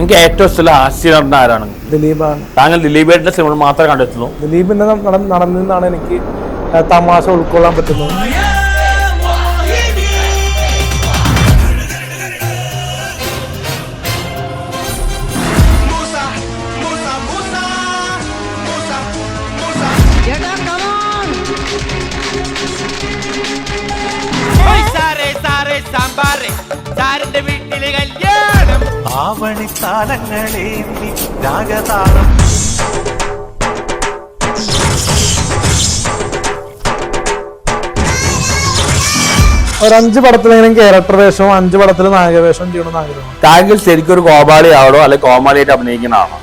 നിങ്ങൾക്ക് ഏറ്റവും ഇഷ്ടമുള്ള ഹാസ്യ നടൻ ആരാണ്? ദിലീപാണ്. താങ്കൾ ദിലീപേട്ടിന്റെ സിനിമ മാത്രമേ കണ്ടിട്ടുള്ളൂ. ദിലീപിന്റെ നടനിൽ നിന്നാണ് എനിക്ക് ആ, തമാശ ഉൾക്കൊള്ളാൻ പറ്റുന്നത്. ആവണിത്താലങ്ങളേന്തി രാഗതാളം. ഒരു അഞ്ച് പടത്തിലെങ്കിലും ക്യാരക്ടർ വേഷവും അഞ്ച് പടത്തിൽ നായകവേഷവും ചെയ്യണമെന്ന് ആഗ്രഹം. താങ്കൾ ശരിക്കും ഒരു കോമാളി ആവണോ അല്ലെ കോമാളിയായിട്ട് അഭിനയിക്കുന്നതാണോ?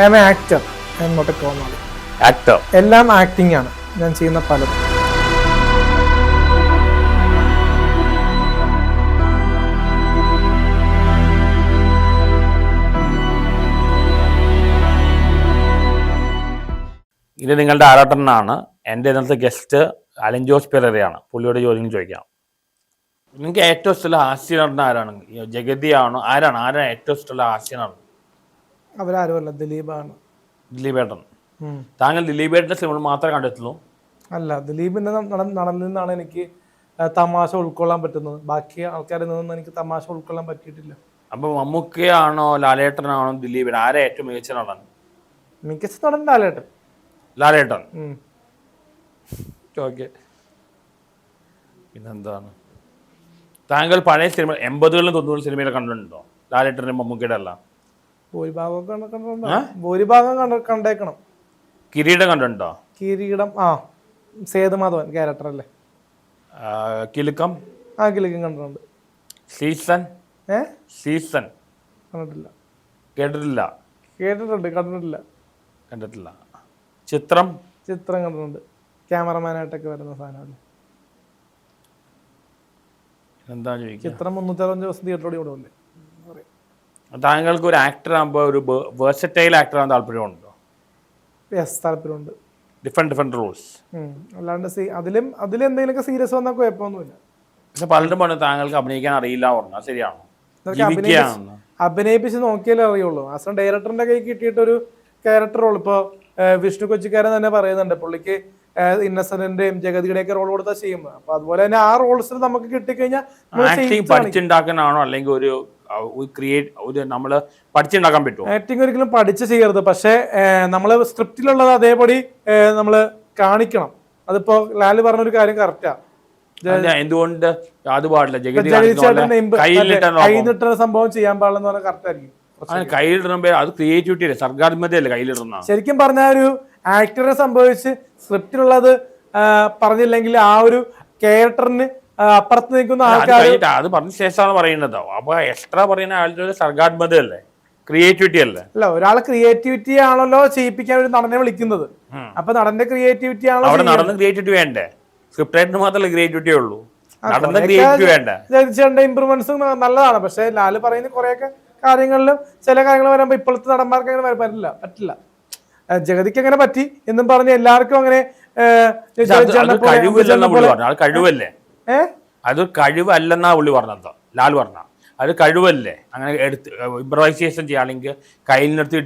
ഐ എം ആക്ടർ എന്നോട്ട് കോമാളി. ആക്ടർ. എല്ലാം ആക്ടിംഗ് ആണ്. ഞാൻ ചെയ്യുന്ന പലതും. ഇത് നിങ്ങളുടെ ആരാട്ടനാണ് എന്റെ ഇന്നത്തെ ഗസ്റ്റ് അലൻ ജോസ് പെരയാണ് പുള്ളിയോട് ചോദ്യം ചോദിക്കാം. നിങ്ങൾക്ക് ഏറ്റവും ഇഷ്ടമുള്ള ഹാസ്യ നടൻ ആരാണ്? ജഗതി ആണോ? ആരാണ്? ആരാണ് ഏറ്റവും ഇഷ്ടമുള്ള ഹാസ്യ നടൻ? അവരാരുമല്ല ദിലീപാണ്. ദിലീപേട്ടൻ. താങ്കൾ ദിലീപേട്ടന്റെ സിനിമ മാത്രമേ കണ്ടിട്ടുള്ളൂ? അല്ല ദിലീപിന്റെ നടനിൽ നിന്നാണ് എനിക്ക് തമാശ ഉൾക്കൊള്ളാൻ പറ്റുന്നത്. ബാക്കി ആൾക്കാരിൽ നിന്നും എനിക്ക് തമാശ ഉൾക്കൊള്ളാൻ പറ്റിയിട്ടില്ല. അപ്പൊ മമ്മൂക്കയാണോ ലാലേട്ടനാണോ ദിലീപൻ ആരാ ഏറ്റവും മികച്ച നടൻ? മികച്ച നടൻ ലാലേട്ടൻ. ലാലേട്ടൻ. ഓക്കെ. പിന്നെന്താണ്? താങ്കൾ പഴയ സിനിമ എൺപതുകളിലും തൊണ്ണൂറ് സിനിമയിൽ കണ്ടിട്ടുണ്ടോ? ലാലേട്ടന്റെ മമ്മൂക്കയുടെ അല്ല ഭൂരിഭാഗം ഭൂരിഭാഗം കണ്ട കണ്ടേക്കണം. കിരീടം കണ്ടിട്ടുണ്ടോ? കിരീടം ആ സേതുമാധവൻ ക്യാരക്ടർ അല്ലേ? കിലുക്കം? ആ കിലുക്കം കണ്ടിട്ടുണ്ട്. സീസൺ? ഏ? സീസൺ. കണ്ടിട്ടില്ല. കേട്ടിട്ടില്ല. കേട്ടിട്ടുണ്ട് കണ്ടിട്ടില്ല. കണ്ടിട്ടില്ല. ചിത്രം? ചിത്രം കണ്ടിട്ടുണ്ട്. ക്യാമറമാനായിട്ടൊക്കെ വരുന്ന സാധനമല്ലേ? എന്താ ചോദിക്കുക? ചിത്രം മുന്നൂറ്ററുപത്തഞ്ച് ദിവസം തിയേറ്ററോട് ഇവിടെ അല്ലേ താങ്കൾക്ക് ഒരു ആക്ടർ ആകുമ്പോൾ ഒരു വേഴ്സറ്റൈൽ ആക്ടർ ആകാൻ താല്പര്യമുണ്ടോ? യെസ് താല്പര്യമുണ്ട്. Different different roles. അല്ലാണ്ട് സീ അതിലും അതിലെന്തെങ്കിലുമൊക്കെ സീരിയസ് വന്നാൽ കുഴപ്പമൊന്നുമില്ല. പക്ഷെ പലരും പറഞ്ഞു താങ്കൾക്ക് അഭിനയിക്കാൻ അറിയില്ല പറഞ്ഞു ശരിയാണോ? അഭിനയിപ്പിച്ച് നോക്കിയാലേ അറിയുള്ളൂ. അസം ഡയറക്ടറിന്റെ കൈ കിട്ടിയിട്ടൊരു ക്യാരക്ടർ റോൾ ഇപ്പോൾ വിഷ്ണു കൊച്ചിക്കാരൻ തന്നെ പറയുന്നുണ്ട് പുള്ളിക്ക് ഇന്നസെന്റിന്റെയും ജഗതിയുടെയൊക്കെ റോൾ കൊടുത്താൽ ചെയ്യുന്നത്. അപ്പൊ അതുപോലെ തന്നെ ആ റോൾസിൽ നമുക്ക് കിട്ടിക്കഴിഞ്ഞാൽ പഠിച്ചുണ്ടാക്കാനാണോ അല്ലെങ്കിൽ ഒരു ക്രിയേറ്റ് ഒരു നമ്മൾ പഠിച്ചുണ്ടാക്കാൻ പറ്റുമോ ആക്ടിങ് ഒരിക്കലും പഠിച്ച് ചെയ്യരുത്. പക്ഷേ നമ്മൾ സ്ക്രിപ്റ്റിലുള്ളത് അതേപടി നമ്മൾ കാണിക്കണം. അതിപ്പോ ലാൽ പറഞ്ഞൊരു കാര്യം കറക്റ്റാ എന്തുകൊണ്ട് അത് പാടില്ല? ജഗതി കൈ നിട്ടുന്ന സംഭവം ചെയ്യാൻ പാടില്ലെന്ന് പറഞ്ഞാൽ കറക്റ്റ് ആയിരിക്കും. കയ്യിലിടുമ്പോ അത് ക്രിയേറ്റിവിറ്റി അല്ലേ? സർഗാത്മകതയല്ലേ കയ്യിലിടുന്ന ശരിക്കും പറഞ്ഞ ഒരു ആക്ടറെ സംഭവിച്ച് സ്ക്രിപ്റ്റിലുള്ളത് പറഞ്ഞില്ലെങ്കിൽ ആ ഒരു ക്യാരക്ടറിന് അപ്പുറത്ത് നിൽക്കുന്ന ആൾക്കാർ അത് പറഞ്ഞ ശേഷമാണ് പറയുന്നത്. അപ്പൊ എക്സ്ട്രാ പറയുന്ന ആളുടെ സർഗാത്മകതയല്ലേ? ക്രിയേറ്റിവിറ്റി അല്ലേ? അല്ല ഒരാളെ ക്രിയേറ്റിവിറ്റി ആണല്ലോ ചെയ്യിപ്പിക്കാൻ ഒരു നടനെ വിളിക്കുന്നത്. അപ്പൊ നടന്റെ ക്രിയേറ്റിവിറ്റി ആണോ അവിടെ. നടന്ന് ക്രിയേറ്റിവിറ്റി വേണ്ടേ? സ്ക്രിപ്റ്റ് ആയിട്ട് മാത്രമല്ല ക്രിയേറ്റിവിറ്റി ഉള്ളൂ. നടന്ന ക്രിയേറ്റിവിറ്റി വേണ്ട? ഇമ്പ്രൂവ്മെന്റ്സ് നല്ലതാണ്. പക്ഷെ ലാൽ പറയുന്ന കുറെയൊക്കെ കാര്യങ്ങളിലും ചില കാര്യങ്ങൾ വരുമ്പോൾ ഇപ്പോഴത്തെ നടന്മാർക്ക് അങ്ങനെ പറ്റില്ല പറ്റില്ല. ജഗതിക്ക് അങ്ങനെ പറ്റി എന്നും പറഞ്ഞ് എല്ലാവർക്കും അങ്ങനെ കഴിവല്ലേ? അത് കഴിവല്ലെന്നാ പുള്ളി പറഞ്ഞത് ലാൽ പറഞ്ഞ. അത് കഴിവല്ലേ? അങ്ങനെ എടുത്ത് ഇംപ്രവൈസേഷൻ ചെയ്യാണെങ്കിൽ കയ്യിൽ നിർത്തി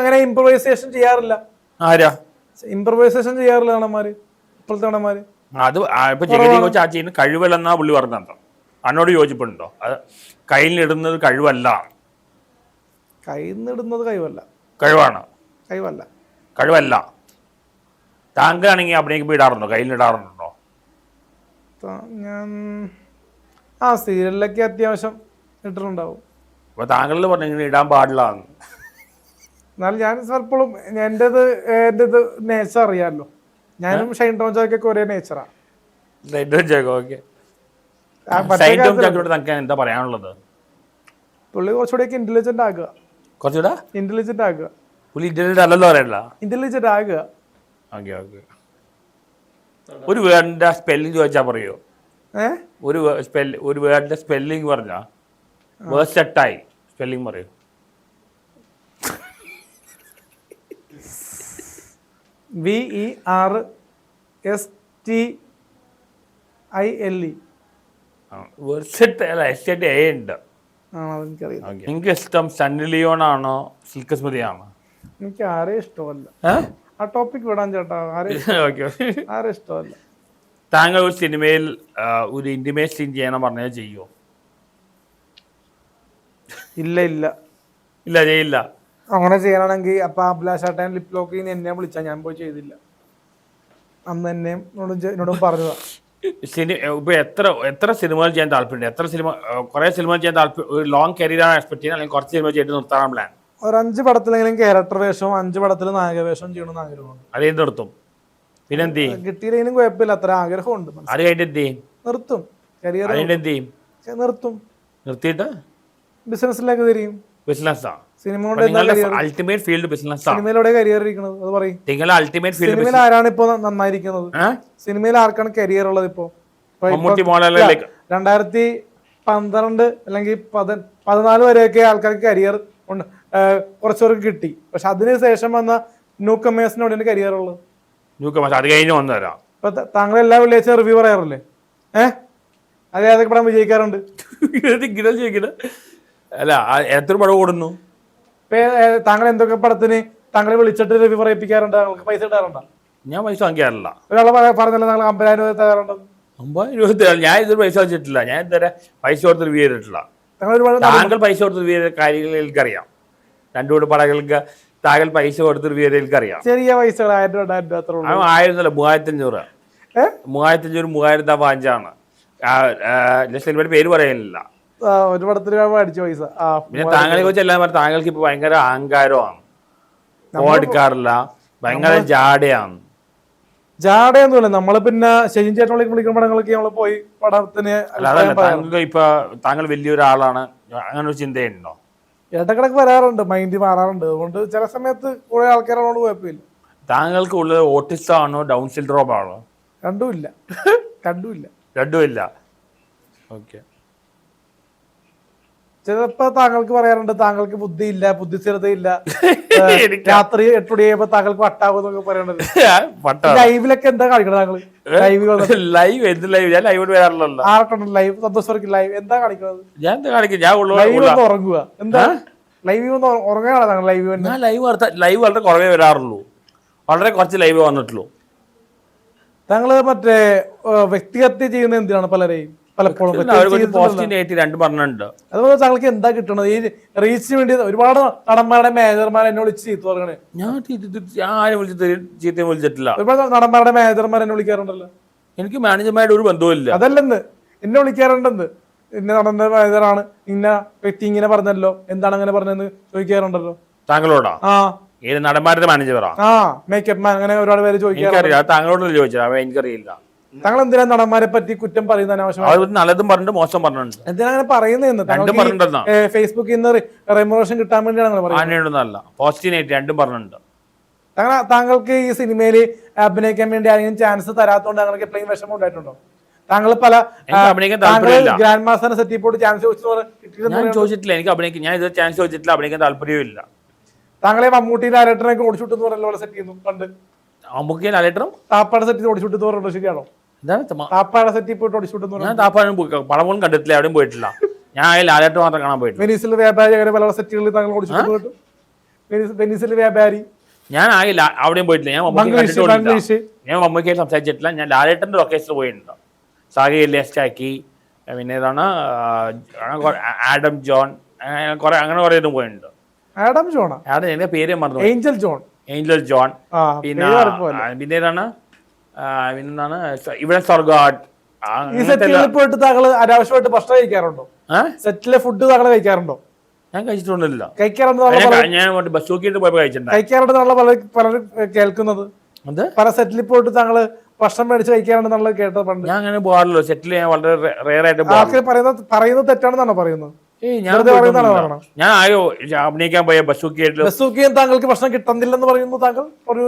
അങ്ങനെ- ഇംപ്രവൈസേഷൻ ചെയ്യാറില്ല. ആരാ? ഇംപ്രവൈസേഷൻ ചെയ്യാറില്ല നടന്മാര് ഇപ്പോഴത്തെ നടന്മാര്. അത് ഇപ്പൊ ജഗതി കൊച്ചു ആ ചെയ്യുന്ന കഴിവല്ലെന്നാ പുള്ളി പറഞ്ഞത് അതിനോട് യോജിപ്പുണ്ടോ? അത് കയ്യിലിടുന്നത് കഴിവല്ല. കയ്യിൽ നിടുന്നത് കഴിവല്ല. കഴിവാണ്. കഴിവല്ല. കഴിവല്ല. താങ്കളാണെങ്കിൽ അഭിനയിക്കുമ്പോൾ ഇടാറുണ്ടോ? കയ്യിലിടാറുണ്ടോ? ഇടാറുണ്ടോ ഞാൻ ആ സീരിയലിലൊക്കെ അത്യാവശ്യം ഇട്ടിട്ടുണ്ടാവും. അപ്പൊ താങ്കളിൽ പറഞ്ഞു ഇങ്ങനെ ഇടാൻ പാടില്ല എന്ന്. എന്നാലും ഞാൻ പലപ്പോഴും എന്റെത് എന്റെത് നേച്ചർ അറിയാമല്ലോ. ഞാനും ഷൈൻ ടോൺ ജോയ്ക്കൊക്കെ ഒരേ നേച്ചറാണ് ഓക്കെ സൈറ്റും ചാക്കോട് തനിക്ക് എന്താ പറയാനുള്ളത്? പുള്ളി കുറച്ചുകൂടെയൊക്കെ ഇന്റലിജന്റ് ആകുക. കുറച്ചുകൂടെ? ഇന്റലിജന്റ് ആകുക. പുള്ളി ഇന്റലിജന്റ് അല്ലല്ലോ പറയണ്ട. ഇന്റലിജന്റ് ആകുക. Okay okay. ഒരു വേർഡിന്റെ സ്പെല്ലിംഗ് ചോദിച്ചാൽ പറയോ? ഒരു സ്പെല്ല് ഒരു വേർഡിന്റെ സ്പെല്ലിംഗ് പറഞ്ഞാ? വേഴ്സെട്ടായി സ്പെല്ലിംഗ് പറയൂ? V E R S T I L E versatile അല്ല എസ് എ ഉണ്ട്. ആ അതെനിക്കറിയാം നിങ്ങൾക്ക് ഇഷ്ടം സണ്ണി ലിയോൺ ആണോ സിൽക്ക് സ്മൃതി ആണോ? എനിക്ക് ആരെ ഇഷ്ടമല്ല. ആ ടോപ്പിക് വിടാൻ ചേട്ടാ. ആരെ ഓക്കെ ആരെ ഇഷ്ടമല്ല? താങ്കൾ ഒരു സിനിമയിൽ ഒരു ഇന്റിമേറ്റ് സീൻ ചെയ്യണം പറഞ്ഞാൽ ചെയ്യോ? ഇല്ല ഇല്ല. ഇല്ല ചെയ്യില്ല. അങ്ങനെ ചെയ്യണമെങ്കിൽ അപ്പൊ അഭിലാഷേട്ടൻ ലിപ് ലോക്ക് നിന്ന് എന്നെ വിളിച്ചാ. ഞാൻ പോയി ചെയ്തില്ല. അന്ന് എന്നെ എന്നോടും എന്നോടും പറഞ്ഞതാ. സിനിമ ഇപ്പൊ എത്ര എത്ര സിനിമകൾ ചെയ്യാൻ താല്പര്യമുണ്ട്? എത്ര സിനിമ കുറേ സിനിമകൾ ചെയ്യാൻ താല്പര്യം ഒരു ലോങ് കരിയറാണ് എക്സ്പെക്ട് ചെയ്യുന്നത് അല്ലെങ്കിൽ കുറച്ച് സിനിമ ചെയ്തിട്ട് നിർത്താൻ പ്ലാൻ ഒരു അഞ്ച് പടത്തിലെങ്കിലും ക്യാരക്ടർ വേഷവും അഞ്ച് പടത്തിൽ നായക വേഷവും ചെയ്യണമെന്ന് ആഗ്രഹമുണ്ട്. അത് നിർത്തും പിന്നെ എന്ത് ചെയ്യും കിട്ടിയില്ലെങ്കിലും കുഴപ്പമില്ല അത്ര ആഗ്രഹമുണ്ട്. അത് കഴിഞ്ഞിട്ട് എന്ത് ചെയ്യും നിർത്തും. കരിയർ എന്ത് ചെയ്യും നിർത്തും. നിർത്തിയിട്ട്? ബിസിനസ്സിലേക്ക് തിരിയും. ബിസിനസ്സാ അൾട്ടിമേറ്റ് ഫീൽഡ് സിനിമയിലൂടെ കരിയർ ഇരിക്കുന്നത് അത് പറയും. നിങ്ങൾ അൾട്ടിമേറ്റ് ഫീൽഡ് സിനിമയിൽ ആരാണ് ഇപ്പൊ ന- നന്നായിരിക്കുന്നത്? സിനിമയിൽ ആർക്കാണ് കരിയർ ഉള്ളത് ഇപ്പോ? രണ്ടായിരത്തി പന്ത്രണ്ട് അല്ലെങ്കിൽ പത- പതിനാല് വരെയൊക്കെ ആൾക്കാർക്ക് കരിയർ ഉണ്ട്. കുറച്ചുപേർക്ക് കിട്ടി. പക്ഷെ അതിന് ശേഷം വന്ന ന്യൂ കമേഴ്സിനോട് കരിയർ ഉള്ളത്? ന്യൂ മാസം അത് കഴിഞ്ഞ് വന്നു തരാം ഇപ്പൊ താങ്കൾ എല്ലാ വെള്ളിയാഴ്ച റിവ്യൂ പറയാറില്ലേ? ഏഹ് അതെ അതൊക്കെ പടം വിജയിക്കാറുണ്ട്. അല്ല എത്ര പടം ഓടുന്നു? താങ്കൾ എന്തൊക്കെ പടത്തിന് താങ്കളെ വിളിച്ചിട്ട് രവി പറയിപ്പിക്കാറുണ്ട്? താങ്കൾക്ക് പൈസ ഇടാറുണ്ടോ ഞാൻ പൈസ വാങ്ങിക്കാറില്ല. ഒരാളെ പറ- പറഞ്ഞല്ലോ താങ്കൾ അമ്പതിനായിരം രൂപ തരാറുണ്ട്. അമ്പതിനായിരം രൂപ തരാം. ഞാൻ ഇതൊരു പൈസ വെച്ചിട്ടില്ല ഞാൻ ഇതുവരെ പൈസ കൊടുത്ത് റിവ്യൂ ചെയ്തിട്ടില്ല. താങ്കൾ പൈസ കൊടുത്ത് റിവ്യൂ ചെയ്ത കാര്യങ്ങൾ എനിക്കറിയാം. രണ്ടു കൂടെ പടങ്ങൾക്ക് താങ്കൾ പൈസ കൊടുത്ത് റിവ്യൂ ചെയ്ത എനിക്കറിയാം. ചെറിയ പൈസകൾ ആയിരം രൂപ രണ്ടായിരം രൂപ അത്ര ആയിരം അല്ല മൂവായിരത്തി അഞ്ഞൂറ് മൂവായിരത്തി അഞ്ഞൂറ് മൂവായിരത്തി പാഞ്ചാണ് ലക്ഷ്മിയുടെ പേര് പറയാനില്ല. ഒരു പടത്തിന് അടിച്ച പൈസ. പിന്നെ താങ്കളെ കുറിച്ച് എല്ലാം പറഞ്ഞു താങ്കൾക്ക് ഇപ്പൊ ഭയങ്കര അഹങ്കാരമാണ്. ഓടിക്കാറില്ല ഭയങ്കര ജാടയാണ്. ജാടയൊന്നുമില്ല നമ്മൾ പിന്നെ ശശിൻ ചേട്ടനോളേക്ക് വിളിക്കുന്ന പടങ്ങളൊക്കെ നമ്മൾ പോയി പടത്തിന് താങ്കൾക്ക് ഇപ്പൊ താങ്കൾ വലിയൊരാളാണ് അങ്ങനെ ഒരു ചിന്തയുണ്ടോ ഇടക്കിടക്ക് വരാറുണ്ട് മൈൻഡ് മാറാറുണ്ട്. അതുകൊണ്ട് ചില സമയത്ത് കുറെ ആൾക്കാരോട് കുഴപ്പമില്ല. താങ്കൾക്ക് ഉള്ളത് ഓട്ടിസം ആണോ ഡൗൺ സിൻഡ്രോം ആണോ രണ്ടുമില്ല രണ്ടുമില്ല രണ്ടുമില്ല ഓക്കെ. ചിലപ്പോ താങ്കൾക്ക് പറയാറുണ്ട് താങ്കൾക്ക് ബുദ്ധിയില്ല ബുദ്ധിസ്ഥിരതയില്ല. എനിക്ക് രാത്രി എട്ട് മണി കഴിയുമ്പോ താങ്കൾക്ക് വട്ടാവും എന്നൊക്കെ പറയണത്. ലൈവിലൊക്കെ എന്താ കാണിക്കണത് താങ്കൾ ലൈവ് ലൈവ് എന്ത് ലൈവ്? ഞാൻ ലൈവ് വരാറില്ലല്ലോ. ആർക്കുണ്ട് ലൈവ്? സന്തോഷ് ലൈവ്. എന്താ കാണിക്കുന്നത് ഞാൻ എന്താ കാണിക്കും ഞാൻ ലൈവ് ഉറങ്ങുക എന്താ? ലൈവ് ഉറങ്ങാണോ താങ്കൾ ലൈവ് ഞാൻ ലൈവ് ലൈവ് വളരെ കുറവേ വരാറുള്ളൂ. വളരെ കുറച്ച് ലൈവ് വന്നിട്ടുള്ളൂ. താങ്കൾ മറ്റേ വ്യക്തിഹത്യ ചെയ്യുന്ന എന്തിനാണ് പലരെയും? പലപ്പോഴും രണ്ടും പറഞ്ഞിട്ടുണ്ട്. അതുപോലെ താങ്കൾക്ക് എന്താ കിട്ടണത്? ഈ റീച്ചിന് വേണ്ടി ഒരുപാട് നടന്മാരുടെ മാനേജർമാർ എന്നെ വിളിച്ച് ചീത്ത പറയണേ ഞാൻ ആരും വിളിച്ചിട്ട് ചീത്തയും വിളിച്ചിട്ടില്ല. ഒരുപാട് നടന്മാരുടെ മാനേജർമാർ എന്നെ വിളിക്കാറുണ്ടല്ലോ. എനിക്ക് മാനേജർമാരുടെ ഒരു ബന്ധവുമില്ല. അതല്ലെന്ന്. എന്നെ വിളിക്കാറുണ്ടെന്ന്. ഇന്ന നടന്ന മാനേജറാണ് ഇന്ന വ്യക്തി ഇങ്ങനെ പറഞ്ഞല്ലോ. എന്താണ് അങ്ങനെ പറഞ്ഞതെന്ന് ചോദിക്കാറുണ്ടല്ലോ. താങ്കളോടാ? ആ. ഏത് നടന്മാരുടെ മാനേജറാ ആ? മേക്കപ്പ് മാൻ അങ്ങനെ ഒരുപാട് പേര് ചോദിക്കാറില്ല താങ്കളോട് താങ്കളോടല്ലേ ചോദിച്ചത്? എനിക്കറിയില്ല. താങ്കൾ എന്തിനാ നടന്മാരെ പറ്റി കുറ്റം പറയുന്ന അനാവശ്യമായി അവർ നല്ലതും പറഞ്ഞിട്ട് മോശം പറഞ്ഞിട്ടുണ്ട്. എന്തിനാ അങ്ങനെ പറയുന്നതെന്ന് പറഞ്ഞിട്ടുണ്ടെന്നാ ഫേസ്ബുക്കിൽ നിന്ന് റെമോഷൻ കിട്ടാൻ വേണ്ടിയാണ് പറയുന്നത്. രണ്ടും പറഞ്ഞിട്ടുണ്ട്. താങ്കൾ താങ്കൾക്ക് ഈ സിനിമയിൽ അഭിനയിക്കാൻ വേണ്ടി ആരെങ്കിലും ചാൻസ് തരാത്തോണ്ട് താങ്കൾക്ക് എപ്പോഴും വിഷമം ഉണ്ടായിട്ടുണ്ടോ? താങ്കൾ പല. ഗ്രാൻഡ് മാസ്റ്ററിനെ ചാൻസ് ചോദിച്ചിട്ടില്ല എനിക്ക് അഭിനയിക്കാൻ ഞാൻ ഇത് ചാൻസ് ചോദിച്ചിട്ടില്ല അഭിനയിക്കാൻ താല്പര്യമില്ല താങ്കളെ മമ്മൂട്ടി ലാലേട്ടനൊക്കെ ഓടിച്ചുവിട്ടെന്ന് പോലെ സെറ്റ് ചെയ്യുന്നു പണ്ട് നമുക്ക് ലാലേട്ടറും താപ്പാടെ സെറ്റ് ഓടിച്ചുവിട്ടെന്ന് പറഞ്ഞത് ശരിയാണോ? തമ- താപ്പാടെ പോയിട്ട് ഓടിച്ചുവിട്ടെന്ന് ഞാൻ താപ്പാഴും പടം പോലും കണ്ടിട്ടില്ല എവിടെയും പോയിട്ടില്ല. ഞാൻ അതിൽ ആരായിട്ട് മാത്രം കാണാൻ പോയിട്ടില്ല വെനീസിൽ വ്യാപാരി അങ്ങനെ പല സെറ്റുകളിൽ താങ്കൾ ഓടിച്ചുവിട്ടെന്ന് കേട്ടു വെനീസിൽ വ്യാപാരി. ഞാൻ ആയില്ല അവിടെയും പോയിട്ടില്ല. ഞാൻ മമ്മൂക്കി ഞാൻ മമ്മൂക്കിയായിട്ട് സംസാരിച്ചിട്ടില്ല. ഞാൻ ലാലേട്ടന്റെ ലൊക്കേഷനിൽ പോയിട്ടുണ്ട്. സാഗി ലെസ്റ്റാക്കി പിന്നെ കുറെ- ആഡം ജോൺ. കുറെ അങ്ങനെ കുറെ ഇതും പോയിട്ടുണ്ട്. ആഡം ജോൺ ആഡം എന്റെ പേര് മറന്നു ഏഞ്ചൽ ജോൺ. Angel John. പിന്നെ പിന്നെ ഏതാണ് ആ, പിന്നെന്താണ്? ഇവിടെ സ്വർഗാഡ് ഈ സെറ്റിൽ പോയിട്ട് താങ്കൾ അനാവശ്യമായിട്ട് ഭക്ഷണം കഴിക്കാറുണ്ടോ? സെറ്റിലെ ഫുഡ് താങ്കൾ കഴിക്കാറുണ്ടോ? ഞാൻ കഴിച്ചിട്ടൊന്നുമില്ല. കഴിക്കാറുണ്ട് ബസ് നോക്കിയിട്ട് പോയപ്പോൾ കഴിച്ചിട്ടുണ്ട്. പല പലരും കേൾക്കുന്നത്. പല സെറ്റിൽ പോയിട്ട് താങ്കൾ ഭക്ഷണം മേടിച്ച് കഴിക്കാറുണ്ട് നമ്മൾ കേട്ടത് പണ്ട് ഞാൻ അങ്ങനെ പോകാറില്ല. സെറ്റിൽ ഞാൻ വളരെ റെയർ ആയിട്ട് പറയുന്നത് പറയുന്നത് തെറ്റാണെന്നാണോ പറയുന്നത്? ഞാൻ ആയോ അഭിനയിക്കാൻ പോയ ബസ് നോക്കിയിട്ട് ബസ്സൂക്കിയും താങ്കൾക്ക് ഭക്ഷണം കിട്ടുന്നില്ലെന്ന് പറയുന്നു താങ്കൾ? ഒരു.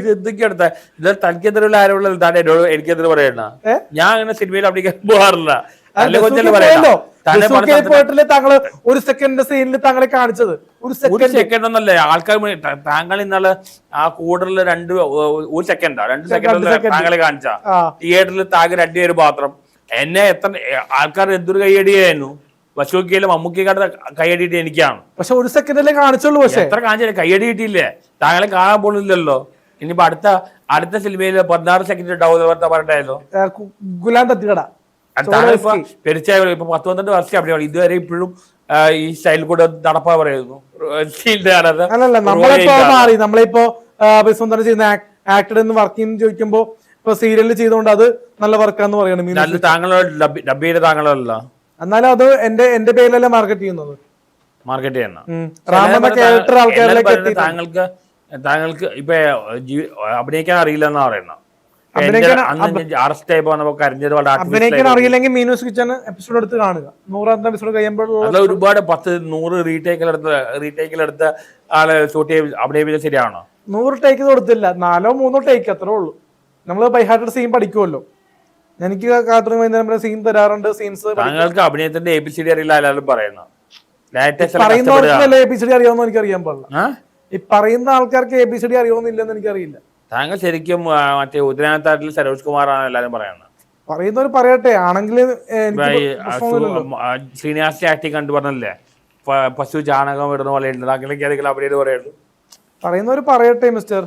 ഇത് എന്തൊക്കെയാണ് ഇത് തനിക്കെതിരുള്ള ആരോടുള്ള താൻ എന്നോട് എനിക്കെതിരെ പറയണ ഞാൻ അങ്ങനെ സിനിമയിൽ അഭിനയിക്കാൻ പോകാറില്ല. താങ്കൾ? ഒരു സെക്കൻഡ് സീനിൽ താങ്കളെ കാണിച്ചത്. ഒരു സെക്കൻഡ് സെക്കൻഡ് ഒന്നല്ലേ. ആൾക്കാർ താങ്കൾ ഇന്നലെ ആ കൂടുതൽ രണ്ട് ഒരു സെക്കൻഡാ രണ്ട് സെക്കൻഡ് താങ്കളെ കാണിച്ച. തിയേറ്ററിൽ താങ്കൾ രണ്ടുപേര് മാത്രം. എന്നെ എത്ര ആൾക്കാർ എന്തൊരു കൈയടിയായിരുന്നു വശുക്കിയിലും മമ്മൂക്കിക്കാരുടെ കൈയടിയിട്ട് എനിക്കാണ്. പക്ഷെ ഒരു സെക്കൻഡല്ലേ കാണിച്ചുള്ളൂ പക്ഷെ. എത്ര കാണിച്ചില്ല കൈയടി കിട്ടിയില്ലേ താങ്കളെ കാണാൻ പോണില്ലല്ലോ. ഇനിയിപ്പോ അടുത്ത അടുത്ത സിനിമയിൽ പതിനാറ് സെക്കൻഡ് ഉണ്ടാവും ഗു- ഗുലാം തത്തികട താങ്കളിപ്പോ പെരിച്ചായ ഇപ്പൊ പത്ത് പന്ത്രണ്ട് വർഷം അഭിനയം ഇതുവരെ ഇപ്പോഴും ഈ സ്റ്റൈൽ കൂടെ നടപ്പാ പറയുന്നു. അല്ലല്ല നമ്മളിപ്പോ മാറി. നമ്മളിപ്പോ സ്വന്തം ചെയ്യുന്ന ആക്ടർ എന്ന് വർക്കിംഗ് ചോദിക്കുമ്പോ ഇപ്പൊ സീരിയലിൽ ചെയ്തോണ്ട് അത് നല്ല വർക്കാന്ന് പറയണം. താങ്കളോ ഡബ് ചെയ്ത താങ്കളല്ല എന്നാലും അത് എന്റെ എന്റെ പേരിലല്ലേ മാർക്കറ്റ് ചെയ്യുന്നത്? മാർക്കറ്റ് ചെയ്യുന്ന. ഉം. ക്യാരക്ടർ ആൾക്കാരിലേക്ക് താങ്കൾക്ക് താങ്കൾക്ക് ഇപ്പൊ അഭിനയിക്കാൻ അറിയില്ല എന്നാ പറയുന്നത് അഭിനയിക്കാൻ. അറിയില്ലെങ്കിൽ മീനൂസ് കിച്ചൺ എപ്പിസോഡ് എടുത്ത് കാണുക. നൂറാമത്തെ എപ്പിസോഡ് കഴിയുമ്പോൾ ഒരുപാട് പത്ത് നൂറ് റീടേക്കിലെടുത്ത് റീടേക്കിലെടുത്ത് ആളെ ഷൂട്ട് ചെയ്ത് അഭിനയിപ്പിച്ചത് ശരിയാണോ? നൂറ് ടേക്ക് കൊടുത്തില്ല. നാലോ മൂന്നോ ടേക്ക് അത്രേ ഉള്ളൂ. നമ്മൾ ബൈഹാർട്ടഡ് സീൻ പഠിക്കുമല്ലോ എനിക്ക് കാർട്ടൂൺ വൈകുന്നേരം സീൻ തരാറുണ്ട് സീൻസ് താങ്കൾക്ക് അഭിനയത്തിന്റെ എ ബി സി ഡി അറിയില്ല എല്ലാവരും പറയുന്നത് പറയുന്നവർക്കല്ലേ എ ബി സി ഡി അറിയാമെന്ന് എനിക്ക് അറിയാൻ പാടില്ല ഈ പറയുന്ന ആൾക്കാർക്ക് എ ബി സി ഡി എനിക്ക് എനിക്കറിയില്ല. താങ്കൾ ശരിക്കും മറ്റേ ഉദയനാഥാട്ടിൽ സരോജ് കുമാർ ആണ് എല്ലാരും പറയുന്നത്. പറയുന്നവർ പറയട്ടെ ആണെങ്കിൽ ശ്രീനിവാസിന്റെ ആക്ടിങ് കണ്ടു പറഞ്ഞല്ലേ? പശു ചാണകം ഇടുന്ന പോലെ ഉണ്ട് താങ്കളേക്ക് ഏതെങ്കിലും അഭിനയം പറയുള്ളൂ പറയുന്നവർ പറയട്ടെ മിസ്റ്റർ